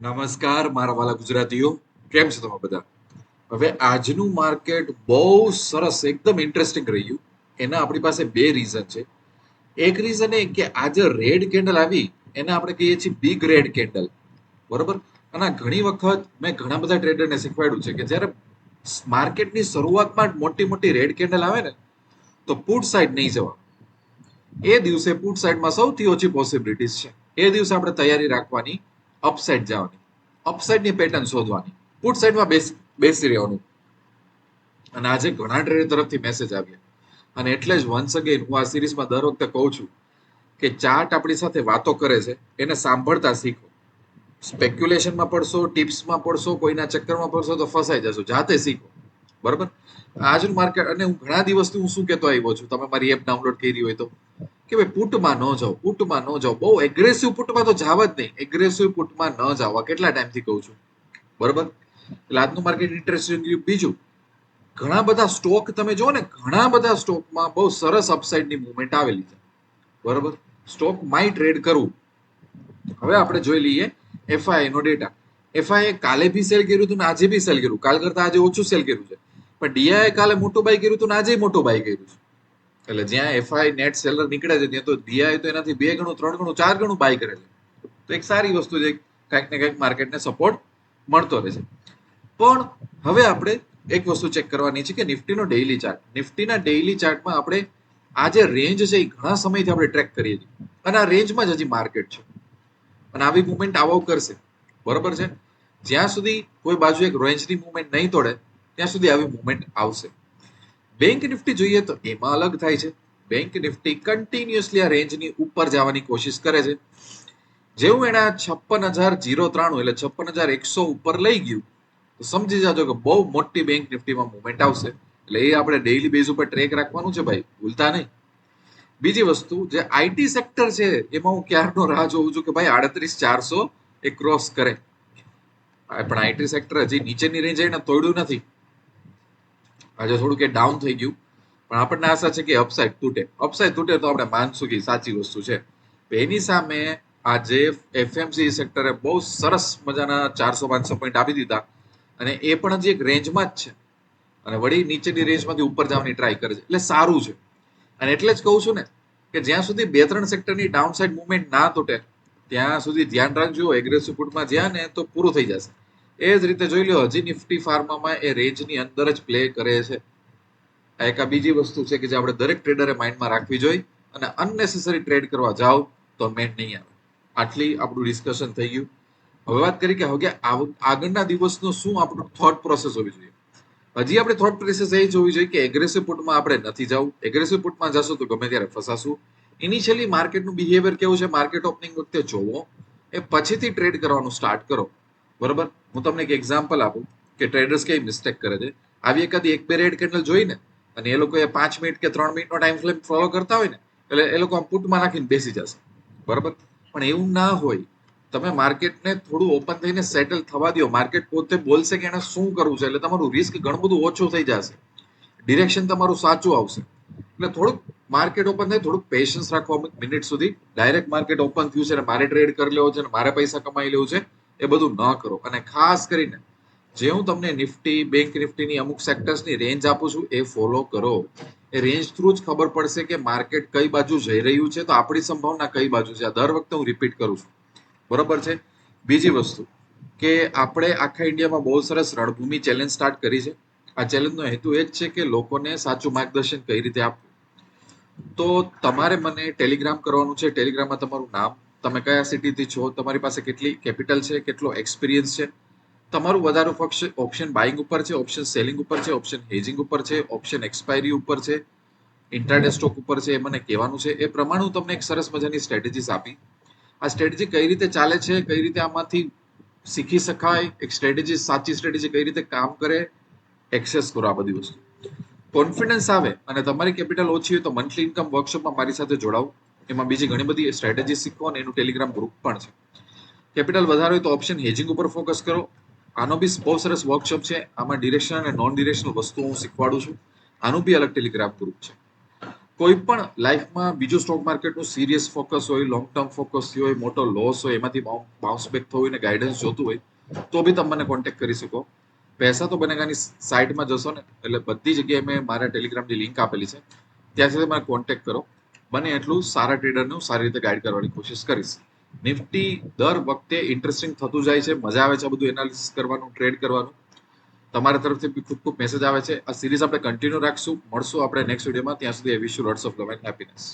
નમસ્કાર, મારા વાલા ગુજરાતીઓ. કેમ છો તમે બધા? હવે આજનું માર્કેટ બહુ સરસ, એકદમ ઇન્ટરેસ્ટિંગ રહ્યું એના આપણી પાસે બે રીઝન છે. એક રીઝન એ કે આજે રેડ કેન્ડલ આવી, એને આપણે કહીએ છીએ બિગ રેડ કેન્ડલ બરોબર? અને ઘણી વખત મેં ઘણા બધા ટ્રેડરને શીખવાડ્યું છે કે જ્યારે માર્કેટની શરૂઆતમાં મોટી મોટી રેડ કેન્ડલ આવે ને, તો પુટ સાઈડ નહીં જવા. એ દિવસે પુટ સાઈડમાં સૌથી ઓછી પોસિબિલિટીઝ છે. એ દિવસે આપણે તૈયારી રાખવાની અપસાઇડ જવાની. અપસાઇડની પેટર્ન શોધવાની. પુટ સાઈડમાં બેસી બેસી રહેવાનું. અને આજે ઘણા ટ્રેડર તરફથી મેસેજ આવ્યા. અને એટલે જ વન્સ અગેન હું આ સિરીઝમાં દર વખતે કહું છું કે ચાર્ટ આપણી સાથે વાતો કરે છે, એને સાંભળતા શીખો. સ્પેક્યુલેશનમાં પડશો ટિપ્સમાં પડશો, કોઈના ચક્કરમાં પડશો તો ફસાઈ જશો. જાતે શીખો. બરાબર? આજનું માર્કેટ અને હું ઘણા દિવસથી હું શું કહેતો આવ્યો છું? તમે મારી એપ ડાઉનલોડ કરી હોય તો. કે ભાઈ પુટમાં ન જાઓ, પુટમાં ન જાઓ. બહુ એગ્રેસિવ પુટમાં તો જાવ જ નહીં. એગ્રેસિવ પુટમાં ન જવા. કેટલા ટાઈમથી કહું છું? બરોબર? એટલે આજનું માર્કેટ ઇન્ટરેસ્ટિંગ બીજું, ઘણા બધા સ્ટોક તમે જુઓ ને, ઘણા બધા સ્ટોકમાં બહુ સરસ અપસાઇડની મુવમેન્ટ આવેલી છે. બરોબર? સ્ટોક માય ટ્રેડ કરવું. હવે આપણે જોઈ લઈએ એફઆઈ નો ડેટા એફઆઈએ કાલે બી સેલ કર્યું હતું ને આજે બી સેલ કર્યું. કાલ કરતા આજે ઓછું સેલ કર્યું છે. પણ ડીઆઈએ કાલે મોટું બાય કર્યું હતું ને આજે મોટું બાય કર્યું છે. એટલે જ્યાં એફઆઈ નેટ સેલર નીકળે છે, ત્યાં તો ડીઆઈ તો એનાથી બે ગણું, ત્રણ ગણું, ચાર ગણું બાય કરે છે. તો એક સારી વસ્તુ છે, કંઈક ને કંઈક માર્કેટને સપોર્ટ મળતો રહે છે. પણ હવે આપણે એક વસ્તુ ચેક કરવાની છે કે નિફ્ટીનો ડેઇલી ચાર્ટ નિફ્ટીના ડેઇલી ચાર્ટમાં આપણે આ જે રેન્જ છે, એ ઘણા સમયથી આપણે ટ્રેક કરીએ છીએ. અને આ રેન્જમાં જ હજી માર્કેટ છે. અને આવી મુવમેન્ટ આવો કરશે. બરોબર છે? જ્યાં સુધી કોઈ બાજુ એક રેન્જની મુવમેન્ટ નહીં તોડે, ત્યાં સુધી આવી મુવમેન્ટ આવશે. બેંક નિફ્ટી જોઈએ તો એમાં અલગ થાય છે. બેંક નિફ્ટી કન્ટિન્યુઅસલી આ રેન્જની ઉપર જવાની કોશિશ કરે છે. જેવું એના છપ્પન હજાર જીરો ત્રાણું એટલે છપ્પન હજાર એકસો ઉપર લઈ ગયું, તો સમજી જાજો કે બહુ મોટી બેંક નિફ્ટીમાં મુવમેન્ટ આવશે. એટલે એ આપણે ડેઇલી બેઝ ઉપર ટ્રેક રાખવાનું છે ભાઈ, ભૂલતા નહીં. બીજી વસ્તુ, જે આઈટી સેક્ટર છે, એમાં હું ક્યારનો રાહ જોઉં છું કે ભાઈ આડત્રીસ ચારસો એ ક્રોસ કરે. પણ આઈટી સેક્ટર હજી નીચેની રેન્જ એને તોડ્યું નથી. આજે થોડું કે ડાઉન થઈ ગયું. પણ આપણને આશા છે કે અપસાઇડ તૂટે. અપસાઇડ તૂટે તો આપણે માનશું કે સાચી વસ્તુ છે. એની સામે આજે એફએમસી સેક્ટરે બહુ સરસ મજાના ચારસો પાંચસો પોઈન્ટ આપી દીધા. અને એ પણ હજી એક રેન્જમાં જ છે. અને વળી નીચેની રેન્જમાંથી ઉપર જવાની ટ્રાય કરે છે. એટલે સારું છે. અને એટલે જ કહું છું ને કે જ્યાં સુધી બે ત્રણ સેક્ટરની ડાઉન સાઇડ મુવમેન્ટ ના તૂટે, ત્યાં સુધી ધ્યાન રાખજો. એગ્રેસિવ ફૂટમાં જ્યાં ને તો પૂરું થઈ જશે. એ જ રીતે જોઈ લો, હજી નિફ્ટી ફાર્મામાં એ રેન્જની અંદર જ પ્લે કરે છે. આ એક આ બીજી વસ્તુ છે કે જે આપણે દરેક ટ્રેડરે માઇન્ડમાં રાખવી જોઈએ અને અનનેસેસરી ટ્રેડ કરવા જાઓ તો મેન નહીં આવે. આટલી આપણું ડિસ્કશન થઈ ગયું. હવે વાત કરી કે હવે આગળના દિવસનો શું આપણું થોટ પ્રોસેસ હોવી જોઈએ? હજી આપણે થોટ પ્રોસેસ એ જોવી જોઈએ કે એગ્રેસિવ પુટમાં આપણે નથી જવું. એગ્રેસિવ પુટમાં જશો તો ગમે ત્યારે ફસાશું. ઇનિશિયલી માર્કેટનું બિહેવિયર કેવું છે? માર્કેટ ઓપનિંગ વખતે જોવો. એ પછીથી ટ્રેડ કરવાનું સ્ટાર્ટ કરો. બરોબર? હું તમને એક એક્ઝામ્પલ આપું કે ટ્રેડર્સ કઈ મિસ્ટેક કરે છે. આવી એકાદી એક બે રેડ કેન્ડલ જોઈને અને એ લોકો એ પાંચ મિનિટ કે ત્રણ મિનિટનો ટાઈમ ફ્લેમ ફોલો કરતા હોય ને, એટલે એ લોકો આમ પુટમાં નાખીને બેસી જશે. બરાબર? પણ એવું ના હોય. તમે માર્કેટને થોડું ઓપન થઈને સેટલ થવા દો માર્કેટ પોતે બોલશે કે એને શું કરવું છે, એટલે તમારું રિસ્ક ઘણું બધું ઓછું થઈ જશે. ડિરેક્શન તમારું સાચું આવશે. એટલે થોડુંક માર્કેટ ઓપન થાય, થોડુંક પેશન્સ અમુક મિનિટ સુધી. ડાયરેક્ટ માર્કેટ ઓપન થયું છે અને મારે ટ્રેડ કરી લેવો છે અને મારે પૈસા કમાઈ લેવું છે. એ બધું ન કરો. અને ખાસ કરીને જે હું તમને નિફ્ટી, બેંક નિફ્ટીની અમુક સેક્ટર્સની રેન્જ આપું છું, એ ફોલો કરો. એ રેન્જ થ્રુ જ ખબર પડશે કે માર્કેટ કઈ બાજુ જઈ રહ્યું છે. તો આપણી સંભાવના કઈ બાજુ છે? આ દર વખતે હું રિપીટ કરું છું. બરોબર છે? બીજી વસ્તુ કે આપણે આખા ઇન્ડિયામાં બહુ સરસ રણભૂમિ ચેલેન્જ સ્ટાર્ટ કરી છે. આ ચેલેન્જનો હેતુ એ જ છે કે લોકોને સાચું માર્ગદર્શન કઈ રીતે આપવું. તો તમારે મને ટેલિગ્રામ કરવાનું છે. ટેલિગ્રામમાં તમારું નામ તમે કયા સિટીથી છો, તમારી પાસે કેટલી કેપિટલ છે, કેટલો એક્સપિરિયન્સ છે? તમારું વધારે પક્ષ ઓપ્શન બાઇંગ ઉપર છે ઓપ્શન સેલિંગ ઉપર છે ઓપ્શન હેજિંગ ઉપર છે ઓપ્શન એક્સપાયરી ઉપર છે ઇન્ટ્રાડે સ્ટોક ઉપર છે, એ મને કહેવાનું છે. એ પ્રમાણે હું તમને એક સરસ મજાની સ્ટ્રેટેજીસ આપી. આ સ્ટ્રેટેજી કઈ રીતે ચાલે છે, કઈ રીતે આમાંથી શીખી શકાય, એક સ્ટ્રેટેજી સાચી સ્ટ્રેટેજી કઈ રીતે કામ કરે એક્સેસ કરો આ બધી વસ્તુ. કોન્ફિડન્સ આવે અને તમારી કેપિટલ ઓછી હોય તો મંથલી ઇન્કમ વર્કશોપમાં મારી સાથે જોડાવો એમાં બીજી ઘણી બધી સ્ટ્રેટેજી શીખો અને એનું ટેલિગ્રામ ગ્રુપ પણ છે. કેપિટલ વધારે હોય તો ઓપ્શન હેજિંગ ઉપર ફોકસ કરો. આનો બી બહુ સરસ વર્કશોપ છે. આમાં ડિરેક્શન અને નોન ડિરેક્શનલ વસ્તુ હું શીખવાડું છું. આનું બી અલગ ટેલિગ્રામ ગ્રુપ છે. કોઈ પણ લાઈફમાં બીજું સ્ટોક માર્કેટનું સિરિયસ ફોકસ હોય લોંગ ટર્મ ફોકસ હોય, મોટો લોસ હોય, એમાંથી બાઉન્સ બેક થવું હોય ને ગાઈડન્સ જોતું હોય, તો બી તમે મને કોન્ટેક્ટ કરી શકો. પૈસા તો બનેગાની સાઇટમાં જશો ને, એટલે બધી જગ્યાએ મેં મારા ટેલિગ્રામની લિંક આપેલી છે. ત્યાં સુધી મને કોન્ટેક્ટ કરો. બને એટલું સારા ટ્રેડરનું સારી રીતે ગાઈડ કરવાની કોશિશ કરીશ. નિફ્ટી દર વખતે ઇન્ટરેસ્ટિંગ થતું જાય છે, મજા આવે છે બધું એનાલિસિસ કરવાનું ટ્રેડ કરવાનું. તમારા તરફથી ખૂબ ખૂબ મેસેજ આવે છે. આ સિરીઝ આપણે કન્ટિન્યુ રાખશું. મળશું આપણે નેક્સ્ટ વિડીયોમાં ત્યાં સુધી wish you lots of love and happiness